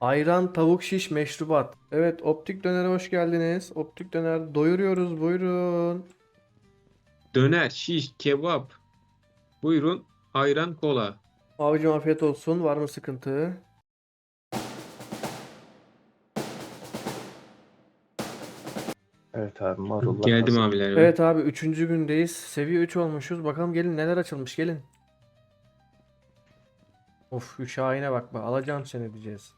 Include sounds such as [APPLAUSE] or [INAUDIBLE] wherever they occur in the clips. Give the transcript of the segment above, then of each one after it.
Ayran, tavuk şiş, meşrubat. Evet, Optik Döner'e hoş geldiniz. Optik Döner doyuruyoruz. Buyurun. Döner, şiş, kebap. Buyurun. Ayran, kola. Abicim afiyet olsun. Var mı sıkıntı? Evet abi marullar Geldim hazır. abiler. ben. Evet abi, üçüncü gündeyiz. Seviye 3 olmuşuz. Bakalım gelin neler açılmış. Gelin. Of, şu Şahin'e bak be. Alacağım seni diyeceğiz.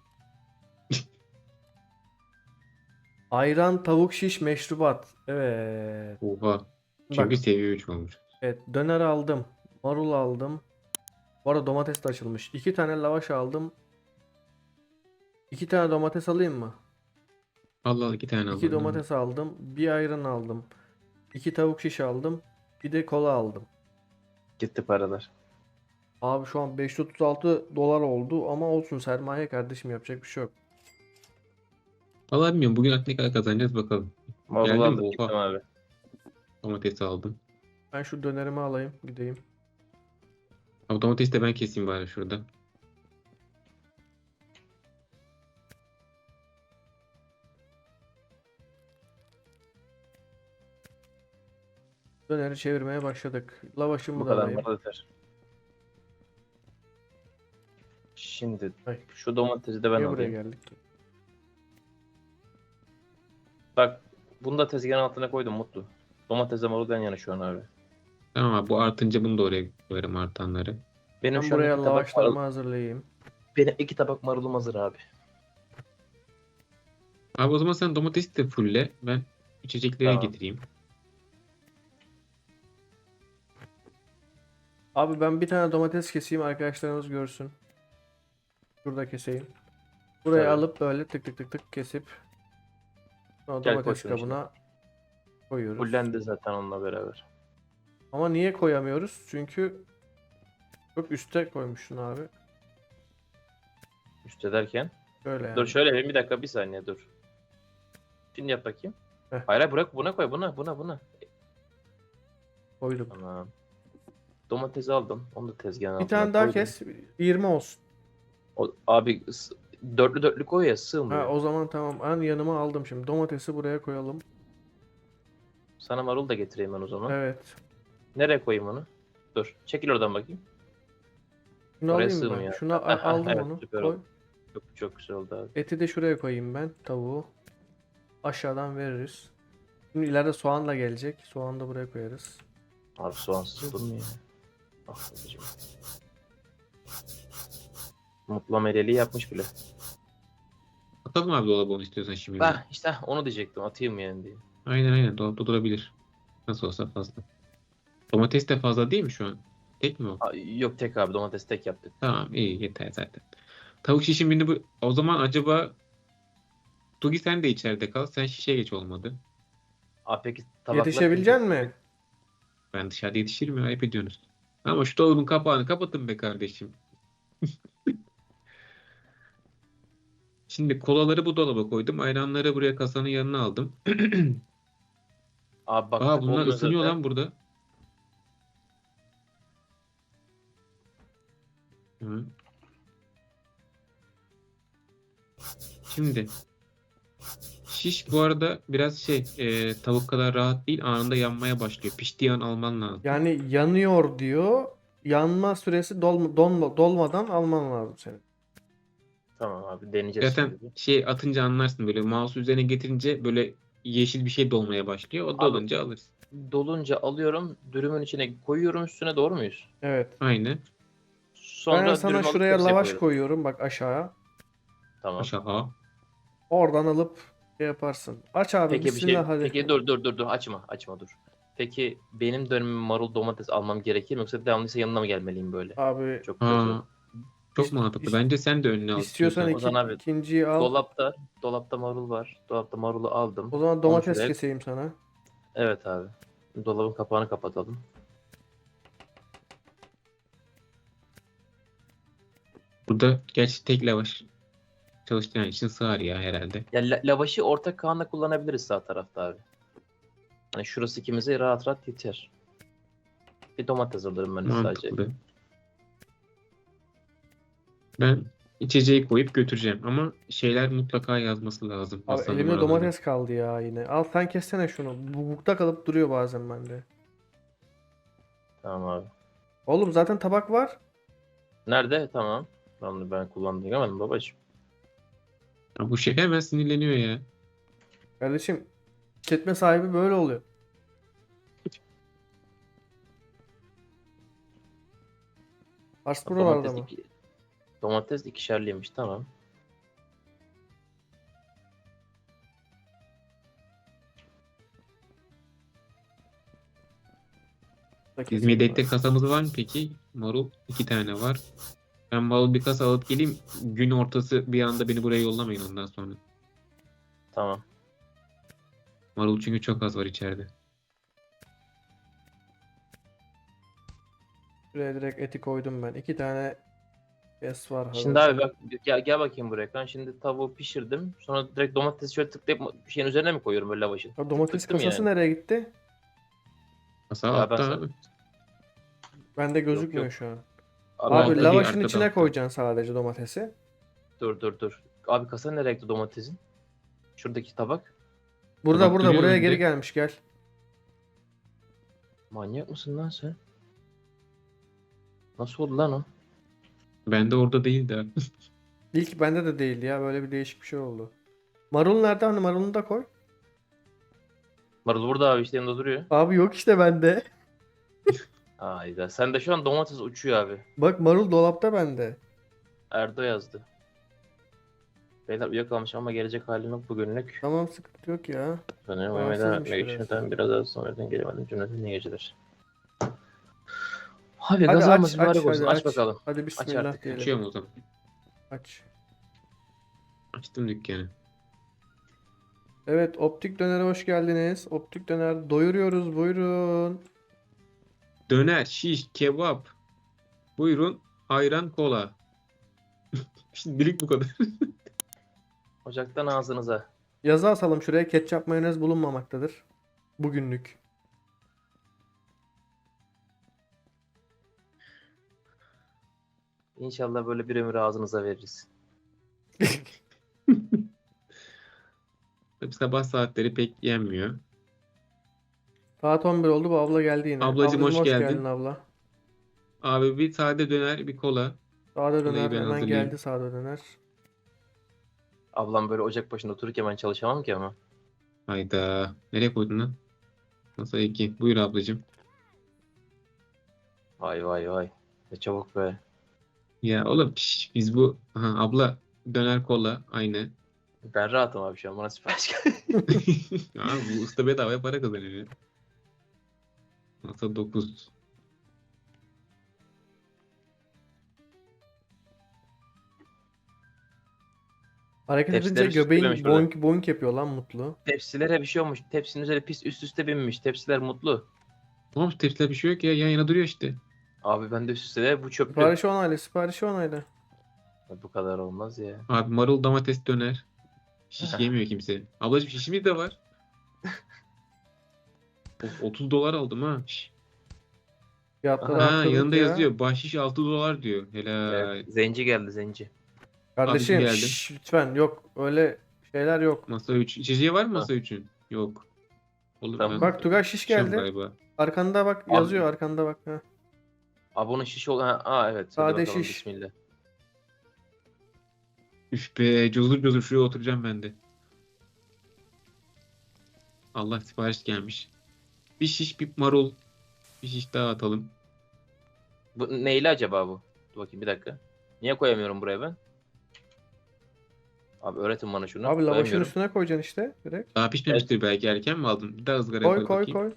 Ayran, tavuk şiş, meşrubat. Evet. Oha. Çünkü Bak. seviye 3 olmuş. Evet, döner aldım. Marul aldım. Bu arada domates de açılmış. İki tane lavaş aldım. İki tane domates alayım mı? Allah Allah iki tane İki aldım. domates aldım. Bir ayran aldım. İki tavuk şiş aldım. Bir de kola aldım. Gitti paralar. Abi şu an 536 dolar oldu ama olsun sermaye kardeşim yapacak bir şey yok. Vallahi bilmiyorum. Bugün ne kadar kazanacağız bakalım. Aldım oha. gittim abi. Domatesi aldım. Ben şu dönerimi alayım gideyim. Abi domatesi de ben keseyim bari şurada. Döneri çevirmeye başladık. Lavaşımı Bu da kadar alayım. marul yeter. Şimdi Ay. şu domatesi de ben Niye buraya alayım. geldik ki? Bunu da tezgahın altına koydum Mutlu. Domatesle marul yan yana şu an abi. Tamam abi bu artınca bunu da oraya koyarım artanları. Benim Ben şu an buraya tabak lavaşlarımı marul, hazırlayayım. benim iki tabak marulum hazır abi. Abi o zaman sen domatesi de fulle. Ben içecekleri Tamam. getireyim. Abi ben bir tane domates keseyim arkadaşlarınız görsün. Şurada keseyim. Buraya Tabii. alıp böyle tık tık tık tık kesip sonra Gel domates kabına koyuyoruz. Fullendi zaten onunla beraber. Ama niye koyamıyoruz? Çünkü çok üste koymuşsun abi. Üste derken. Böyle yani. Dur şöyle yapayım, bir dakika bir saniye dur. Şimdi yap bakayım. Heh. Hayır hayır bırak buna koy buna buna buna. Koydum. Tamam. Domatesi aldım. Onu da tezgahın Bir altına tane daha koydum. kes. 20 olsun. O, abi dörtlü dörtlü koy ya sığmıyor. Ha, o zaman tamam. Ben yanıma aldım şimdi. Domatesi buraya koyalım. Sana marul da getireyim ben o zaman. Evet. Nereye koyayım onu? Dur. Çekil oradan bakayım. Şunu Oraya alayım mı sığmıyor. Şunu [LAUGHS] a- aldım Evet, onu. süper Koy. oldu. Çok çok güzel oldu abi. Eti de şuraya koyayım ben. Tavuğu. Aşağıdan veririz. Şimdi ileride soğan da gelecek. Soğanı da buraya koyarız. Abi soğansız ya. Ah babacığım. Mutlu ameliyeli yapmış bile. Atalım abi dolaba onu istiyorsan şimdi. Ha işte onu diyecektim atayım yani diye. Aynen aynen dolapta durabilir. Nasıl olsa fazla. Domates de fazla değil mi şu an? Tek mi o? Aa, yok tek abi domates tek yaptık. Tamam iyi yeter zaten. Tavuk şişin birini bu... O zaman acaba Tugi sen de içeride kal. Sen şişe geç olmadı. Abi peki tabaklar... Yetişebilecek mi? Ben dışarıda yetişirim ya ayıp ediyorsunuz. Ama şu dolabın kapağını kapatın be kardeşim. [LAUGHS] Şimdi kolaları bu dolaba koydum. Ayranları buraya kasanın yanına aldım. [CLEARS THROAT] Abi bak Aa bunlar ısınıyor zaten. lan burada. Hı. Şimdi şiş bu arada biraz şey e, tavuk kadar rahat değil anında yanmaya başlıyor. Piştiği an alman lazım. Yani yanıyor diyor. Yanma süresi dol, don, dolmadan alman lazım senin. Abi deneyeceğiz Zaten şimdi. şey atınca anlarsın böyle mouse üzerine getirince böyle yeşil bir şey dolmaya başlıyor. O dolunca alırız. Dolunca alıyorum dürümün içine koyuyorum üstüne doğru muyuz? Evet. Aynen. Sonra ben sana şuraya lavaş koyuyorum. koyuyorum bak aşağı. Tamam. Aşağı. Oradan alıp şey yaparsın. Aç abi Peki bir şey. hadi. Peki dur dur dur dur açma açma dur. Peki benim dönemim marul domates almam gerekir mi yoksa devamlıysa yanına mı gelmeliyim böyle? Abi Çok kötü. Çok mantıklı. Bence sen de önüne al. istiyorsan iki, abi, ikinciyi al. Dolapta dolapta marul var. Dolapta marulu aldım. O zaman domates şuraya- keseyim sana. Evet abi. Dolabın kapağını kapatalım. Burada gerçi tek lavaş çalıştığın için sığar ya herhalde. Ya la- lavaşı ortak kanla kullanabiliriz sağ tarafta abi. Hani şurası ikimize rahat rahat yeter. Bir domates alırım ben de sadece. Mantıklı. Ben içeceği koyup götüreceğim ama şeyler mutlaka yazması lazım. Abi elimde numaraları. domates kaldı ya yine. Al sen kessene şunu. Bu bukta kalıp duruyor bazen bende. Tamam abi. Oğlum zaten tabak var. Nerede? Tamam. Tamam ben kullandım. Görmedim babacığım. Ya bu şey hemen sinirleniyor ya. Kardeşim işletme sahibi böyle oluyor. Ars buralarda Domates, mı? iki, domates ikişerliymiş. Tamam. Bizim yedekte kasamız var mı peki? Marul iki tane var. Ben marul bir kasa alıp geleyim. Gün ortası bir anda beni buraya yollamayın ondan sonra. Tamam. Marul çünkü çok az var içeride. Şuraya direkt eti koydum ben. İki tane es var. Şimdi abi bak gel, gel bakayım buraya. Ben şimdi tavuğu pişirdim. Sonra direkt domatesi şöyle tıklayıp bir şeyin üzerine mi koyuyorum böyle lavaşın? Ya domates Tıktım kasası yani. nereye gitti? Kasa Ya ben altta sana- abi. Bende gözükmüyor yok. şu an. Abi, Abi altta lavaşın arkada, içine altta. koyacaksın sadece domatesi. dur dur dur. Abi kasa nereye gitti domatesin? Şuradaki tabak. Burada Tabak burada duruyor buraya önünde. geri gelmiş gel. Manyak mısın lan sen? Nasıl oldu lan o? Ben de orada değil de. [LAUGHS] İlk bende de değildi ya. Böyle bir değişik bir şey oldu. Marul nerede? Hani marulunu da koy. Marul burada abi işte yanında duruyor. Abi yok işte bende. [LAUGHS] Hayda. Sen de şu an domates uçuyor abi. Bak marul dolapta bende. Erdo yazdı. Beyler uyuyakalmış ama gelecek halim yok bugünlük. Tamam sıkıntı yok ya. Sanıyorum Rahatsızmış Mehmet'e etmek biraz. daha sonradan gelemedim cümleten iyi geceler. Abi Hadi gazamız aç, mübarek aç, olsun. hadi Aç, aç. bakalım. Hadi bismillah artık. diyelim. Açıyorum o zaman. Aç. Açtım dükkanı. Evet optik dönere hoş geldiniz. Optik döner doyuruyoruz buyurun. Döner, şiş, kebap. Buyurun. Ayran, kola. [LAUGHS] Şimdilik bu kadar. Ocaktan ağzınıza. Yazı asalım şuraya ketçap mayonez bulunmamaktadır. Bugünlük. İnşallah böyle bir ömür ağzınıza veririz. [LAUGHS] Tabii sabah saatleri pek yenmiyor. Saat 11 oldu bu abla geldi yine. Ablacım, hoş geldin. geldin abla. Abi bir sade döner, bir kola. Kolayı döner ben hemen hazırlayayım. geldi sağda döner. Ablam böyle ocak başında otururken ben çalışamam ki ama. Hayda. Nereye koydun lan? Masa 2. Buyur ablacığım. Vay vay vay. Ne çabuk be. Ya oğlum şş, biz bu Aha, abla döner kola aynı. Ben rahatım abi şu an. Bana sipariş geldi. [LAUGHS] [LAUGHS] ya bu usta bedavaya para kazanıyor. Masa 9. Hareket Tepsileri edince göbeğin süslememiş burada. boink boink yapıyor lan mutlu. Tepsilere bir şey olmuş. Tepsinin üzeri pis üst üste binmiş. Tepsiler mutlu. Oğlum tepsiler bir şey yok ya. Yan yana duruyor işte. Abi ben de üst üste de bu çöplü. Siparişi onayla siparişi onayla. Bu kadar olmaz ya. Abi marul domates döner. Şiş yemiyor kimse. Ablacığım şişimiz de var. [LAUGHS] Of, 30 dolar aldım ha. Şş. Fiyatları Ha arttırdık yanında ya. yazıyor. Bahşiş 6 dolar diyor. Helal. Evet, zenci geldi zenci. Kardeşim Abicim geldi. şşş, lütfen yok öyle şeyler yok. Masa 3. İçeceği var mı masa 3'ün? Yok. Olur Tamam. ben Bak Tugay şiş geldi. galiba. Arkanda bak Abi- yazıyor arkanda bak. Ha. Abi onun şiş ol... Ha, aa evet. Hadi Sade bakalım, şiş. Bismillah. Üf be cozur cozur şuraya oturacağım ben de. Allah sipariş gelmiş. Bir şiş bir marul. Bir şiş daha atalım. Bu neyli acaba bu? Dur bakayım bir dakika. Niye koyamıyorum buraya ben? Abi öğretin bana şunu. Abi lavaşın Koyamıyorum. üstüne koyacaksın işte direkt. Daha pişmemiştir belki erken mi aldın? Bir daha ızgara Koy koy koy.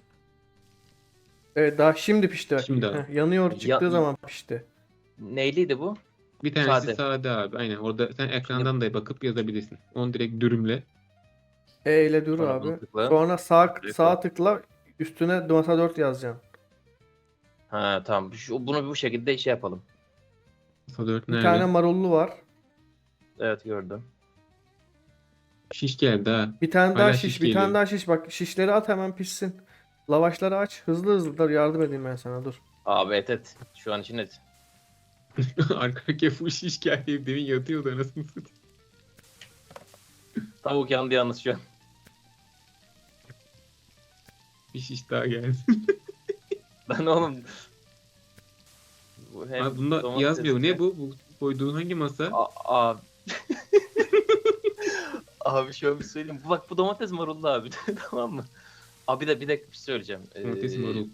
Evet daha şimdi pişti. bak. Şimdi abi. Heh, yanıyor çıktığı Ya- zaman pişti. Neyliydi bu? Bir tanesi Sade. sade. abi. Aynen orada sen ekrandan da bakıp yazabilirsin. Onu direkt dürümle. E ile dur Sonra bunu abi. tıkla. Sonra sağ Direkt sağ koy. tıkla üstüne masa 4 yazacaksın. Ha tamam. Şu, bunu bu şekilde şey yapalım. Masa 4 Bir nerede? tane marullu var. Evet gördüm. Şiş geldi ha. Bir tane daha Hala şiş, şiş bir tane geliyor. daha şiş. Bak şişleri at hemen pişsin. Lavaşları aç. Hızlı hızlı dur yardım edeyim ben sana dur. Abi et et. Şu an için et. [LAUGHS] Arka arkaya full şiş geldi. Demin yatıyordu anasını satayım. Tavuk yandı yalnız şu an. Bir şiş daha geldi. Lan [LAUGHS] oğlum. Bu hem Abi bunda domates- yazmıyor. Ne bu? Bu koyduğun hangi masa? A- abi. [LAUGHS] abi şöyle bir söyleyeyim. Bak bu domates marullu abi. tamam mı? Abi de bir de bir şey söyleyeceğim. Ee, marul.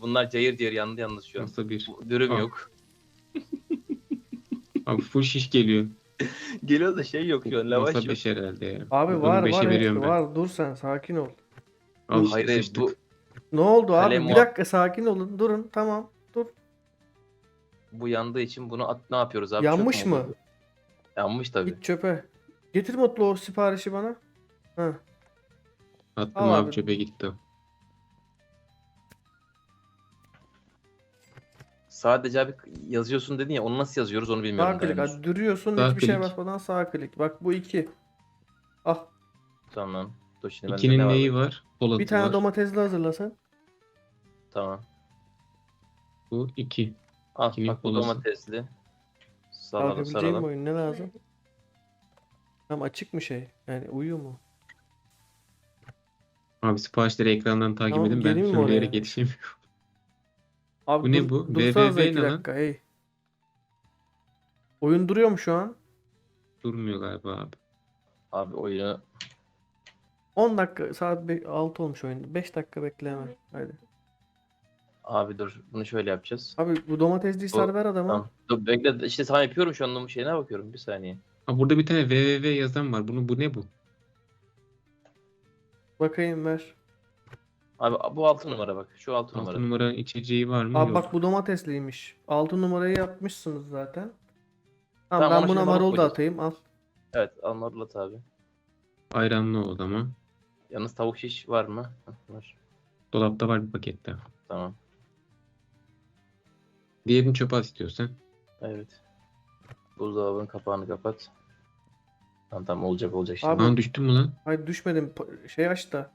Bunlar cayır cayır yandı yalnız şu an. Masa bir. Dürüm Al. yok. [LAUGHS] Abi full şiş geliyor. [LAUGHS] Geliyor da şey yok şu an. Lavaş Masa yok. 5 herhalde ya. Abi var var veriyorum hepsi ben. var. Dur sen sakin ol. Al işte Hayır hayır, sıçtık. bu, Ne oldu abi? Kalem Bir var. dakika sakin olun. Durun. Tamam. Dur. bu yandığı için bunu at, ne yapıyoruz abi? Yanmış Çöp mı? oldu? Yanmış tabii. Git çöpe. Getir mutlu o siparişi bana. Ha. Attım Al abi abi. çöpe gitti. Sadece abi yazıyorsun dedin ya onu nasıl yazıyoruz onu bilmiyorum. Sağ klik. henüz. Hadi duruyorsun. Sağ hiçbir şeye klik. basmadan sağ klik. Bak bu iki. Ah. Tamam. Dur şimdi bende İkinin ne neyi var? Kolası Bir tane var. domatesli hazırlasın. Tamam. Bu iki. Al Kimin bak bu kolası? domatesli. Saralım Kalkabileceğim saralım. oyun ne lazım? Tam açık mı şey? Yani uyuyor mu? Abi siparişleri ekrandan takip Tamam, edin. Ben geleyim mi söyleyerek oraya? yetişemiyorum. [LAUGHS] Abi Bu ne dur- bu? Dursanıza VVV iki ne lan? dakika. Hey. Oyun duruyor mu şu an? Durmuyor galiba abi. Abi oyunu 10 dakika saat 6 olmuş oyun. 5 dakika bekle hemen. Haydi. abi dur bunu şöyle yapacağız. Abi bu domatesli sar ver adama. Tamam. Dur bekle işte sana yapıyorum şu anda bu şeyine bakıyorum bir saniye. Ha burada bir tane www yazan var. Bunu bu ne bu? Bakayım ver. Abi bu altı numara bak. Şu altı, 6 numara. numara içeceği var mı? Abi Yok. bak bu domatesliymiş. 6 numarayı yapmışsınız zaten. Tamam, Tamam, ben ona buna şimdi marul marul da koyacağız. atayım. Al. Evet almadılat abi. Ayranlı o zaman. Yalnız tavuk şiş var mı? Hah, Var. Dolapta var bir pakette. Tamam. Diğerini çöpe at istiyorsan. Evet. Buzdolabının kapağını kapat. Tamam tamam olacak olacak şimdi. Abi- Lan düştün mü lan? Hayır düşmedim. Pa- Şey aç da.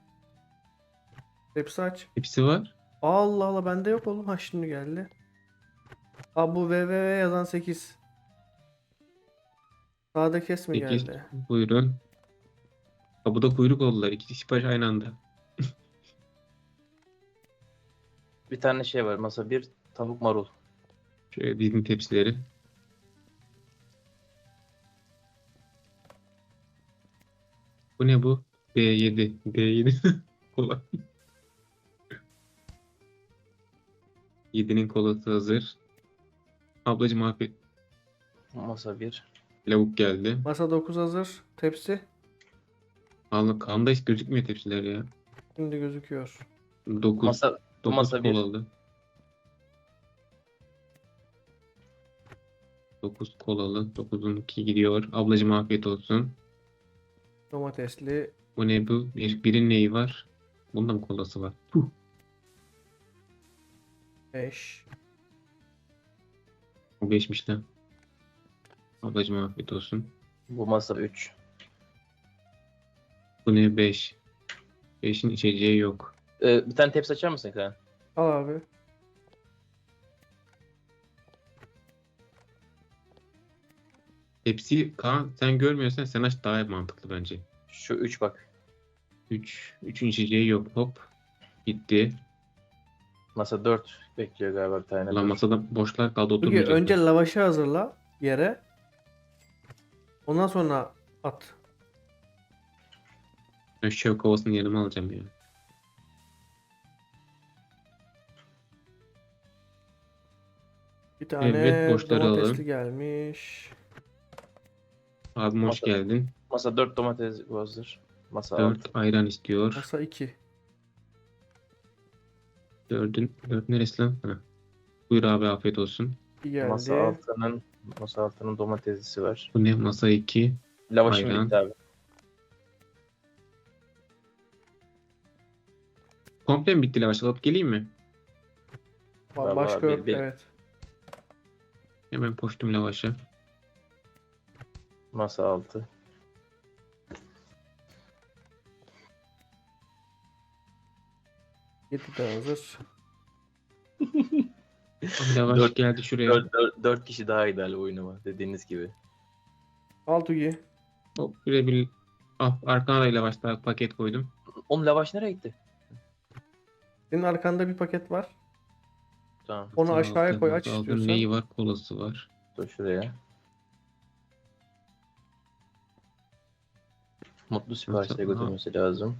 Hepsi aç. Hepsi var. Allah Allah bende yok oğlum. Ha şimdi geldi. Abi bu www yazan 8. Sağda kes mi Sekiz. geldi? Buyurun. Kapıda kuyruk oldular. İki sipariş aynı anda. Bir tane şey var. Masa bir tavuk marul. Şöyle dizin tepsileri. Bu ne bu? B7. B7. Kola. 7'nin kolası hazır. Ablacım afiyet. Masa bir. Lavuk geldi. Masa 9 hazır. Tepsi. Vallahi kanda hiç gözükmüyor tepsiler ya. Şimdi gözüküyor. 9. Masa, bu 9 masa bir. kolalı. 9 kolalı. 9'un 2 gidiyor. Ablacım afiyet olsun. Domatesli. Bu ne bu? Bir, birin neyi var? Bunda mı kolası var? Puh. 5. O 5'miş lan. Ablacım afiyet olsun. Bu masa 3. Bu ne 5? 5'in içeceği yok. Ee, bir tane tepsi açar mısın Kaan? Al abi. Hepsi Kaan sen görmüyorsan sen aç daha mantıklı bence. Şu 3 bak. 3. 3'ün içeceği yok. Hop. Gitti. Masa 4 bekliyor galiba bir tane. Dur. masada boşlar kaldı Çünkü oturmayacaklar. önce lavaşı hazırla yere. Ondan sonra at. Ben şu şev kovasını yanıma alacağım ya. Bir tane Evet, boşları domatesli alalım. gelmiş. Abim hoş Masa- geldin. Masa 4 domates hazır. Masa 4 6. ayran istiyor. Masa 2. 4'ün 4 neresi lan? Ha. Buyur abi afiyet olsun. geldi. Masa 6'nın Masa 6'nın domateslisi var. Bu ne? Masa 2. Lavaşım Ayran. bitti abi. Komple mi bitti lavaş? Alıp geleyim mi? Vallahi Başka bir- yok bir- evet. Hemen koştum lavaşa. Masa 6. Yedi de hazır. [LAUGHS] Lavaş Dört- geldi şuraya. 4, 4, kişi daha ideal oynama dediğiniz gibi. Al Tugi. Hop şuraya bir ah, arkana da daha paket koydum. Oğlum lavaş nereye gitti? Senin arkanda bir paket var. Tamam. Onu aşağıya Aldım, koy aç aldım. istiyorsan. Neyi var? Kolası var. Dur şuraya. Mutlu siparişle götürmesi lazım.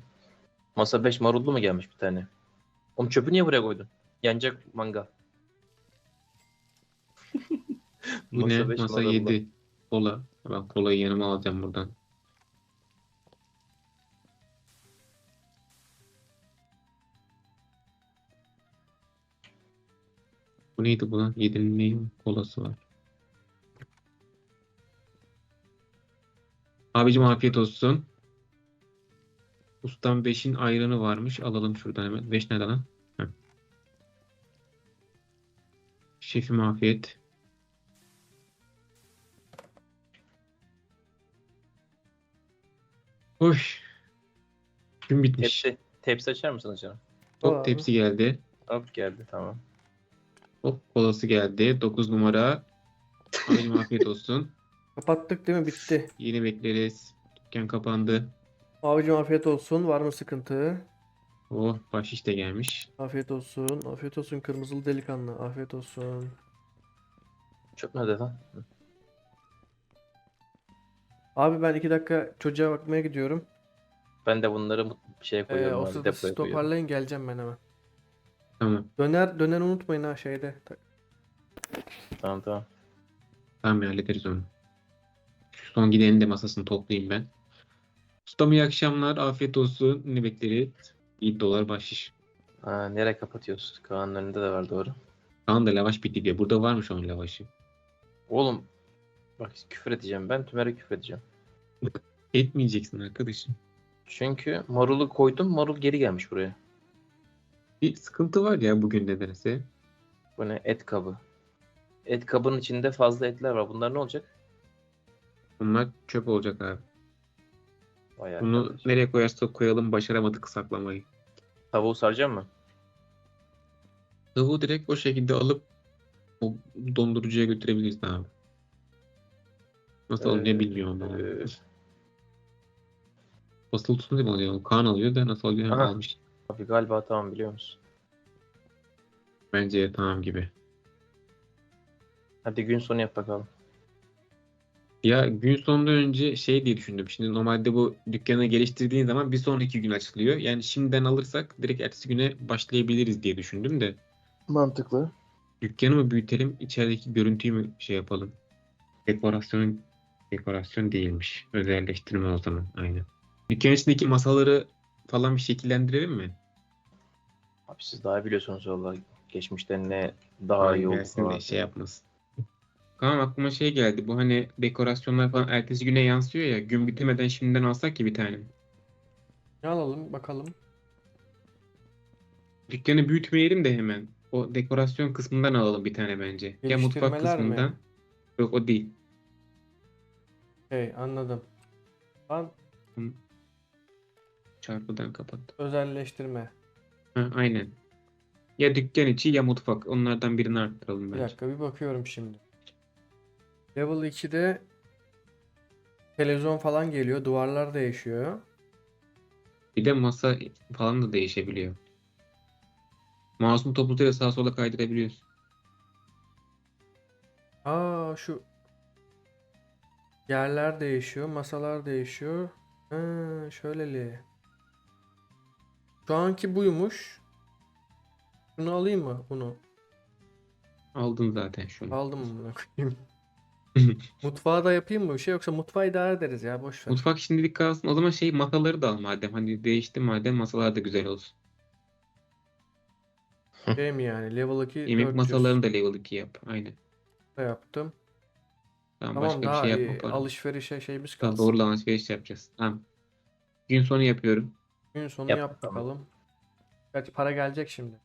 Masa 5 marullu mu gelmiş bir tane? Oğlum çöpü niye buraya koydun? Yanacak mangal. [LAUGHS] Bu ne? beş Masa marullu. 7. Kola. Ben kolayı yanıma alacağım buradan. Bu neydi bu lan? 7'nin neyi? Kolası var. Abicim afiyet olsun. Ustam 5'in ayranı varmış. Alalım şuradan hemen. 5 nerede lan? Heh. Şefim afiyet. Hoş. Gün bitmiş. Tepsi, tepsi açar mısınız canım? Hop Aa. tepsi geldi. Hop geldi tamam. Hop kolası geldi. 9 numara. Abicim afiyet olsun. [LAUGHS] Kapattık değil mi? Bitti. Yeni bekleriz. Dükkan kapandı. Abicim afiyet olsun. Var mı sıkıntı? Oh bahşiş de gelmiş. Afiyet olsun. Afiyet olsun kırmızılı delikanlı. Afiyet olsun. Çöp nerede lan? Abi ben iki dakika çocuğa bakmaya gidiyorum. Ben de bunları mut- bir şeye Ee, koyuyorum o abi, sırada depoya siz koyuyorum. toparlayın geleceğim ben hemen. Tamam. Döner döner unutmayın ha şeyde. Ta- Tamam tamam. Tamam ya, hallederiz onu. Şu son gidenin de masasını toplayayım ben. Ustam iyi akşamlar. Afiyet olsun. Ne bekleriz? 7 dolar bahşiş. Ha, nereye kapatıyoruz? Kaan'ın önünde de var doğru. Kaan da lavaş bitti diyor. Burada varmış onun lavaşı. Oğlum bak küfür edeceğim ben Tümer'e küfür edeceğim. [LAUGHS] Etmeyeceksin arkadaşım. Çünkü marulu koydum marul geri gelmiş buraya. Bir sıkıntı var ya bugün nedense. Bu ne? Et kabı. Et kabının içinde fazla etler var. Bunlar ne olacak? Bunlar çöp olacak abi. Vay Bunu arkadaş. nereye koyarsak koyalım başaramadık saklamayı. Tavuğu saracağım mı? Tavuğu direkt o şekilde alıp o dondurucuya götürebiliriz abi. Nasıl alınıyor bilmiyorum ben. Ee, Basılı tutunca mı alıyor? Kaan alıyor da nasıl alıyor? Aha. Almış. abi galiba tamam biliyor musun? Bence tamam gibi. Hadi gün sonu yap bakalım. Ya gün sonundan önce şey diye düşündüm. Şimdi normalde bu dükkanı geliştirdiğin zaman bir sonraki gün açılıyor. Yani şimdiden alırsak direkt ertesi güne başlayabiliriz diye düşündüm de. Mantıklı. Dükkanı mı büyütelim, içerideki görüntüyü mü şey yapalım? Dekorasyon dekorasyon değilmiş. Özelleştirme o zaman. Aynen. Dükkan içindeki masaları falan bir şekillendirelim mi? Abi siz daha biliyorsunuz valla. Geçmişten ne daha Ay, iyi oldu gelsin de falan. şey yapmasın. Kaan aklıma şey geldi. Bu hani dekorasyonlar falan ertesi güne yansıyor ya. Gün bitemeden şimdiden alsak ki bir tane. Ne alalım bakalım. Dükkanı büyütmeyelim de hemen. O dekorasyon kısmından alalım bir tane bence. Ya mutfak Geliştirmeler mi? kısmından. Yok o değil. Hey anladım. Lan Çarpıdan kapat. özelleştirme. Ha, aynen. Ya dükkan içi ya mutfak. Onlardan birini arttıralım Bir bence. dakika bir bakıyorum şimdi. Level 2'de televizyon falan geliyor. Duvarlar değişiyor. Bir de masa falan da değişebiliyor. Mouse'un toplatıyla sağa sola kaydırabiliyorsun. Aa şu yerler değişiyor, masalar değişiyor. Ha, şöyleli. Şu anki buymuş. Şunu alayım mı? Bunu Aldın zaten şunu. aldım bunu koyayım. [LAUGHS] [LAUGHS] Mutfağı da yapayım mı bir şey yoksa mutfağı idare ederiz ya boş ver. Mutfak şimdilik kalsın. O zaman şey masaları da al madem. Hani değişti madem masalar da güzel olsun. Şey mi yani level 2 Yemek 400 masalarını da level 2 yap. Aynen. da yaptım. Tamam, Tamam başka bir daha şey iyi. yapma para. alışverişe şeyimiz Tamam, kalsın. doğru alışveriş yapacağız. Tamam. Gün sonu yapıyorum. Gün sonu Yap yap bakalım. bakalım. Gerçi para gelecek şimdi.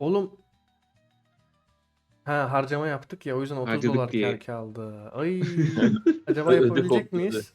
Oğlum Ha harcama yaptık ya o yüzden 30 Harcadık dolar diye. kar kaldı. Ay [LAUGHS] acaba yapabilecek miyiz?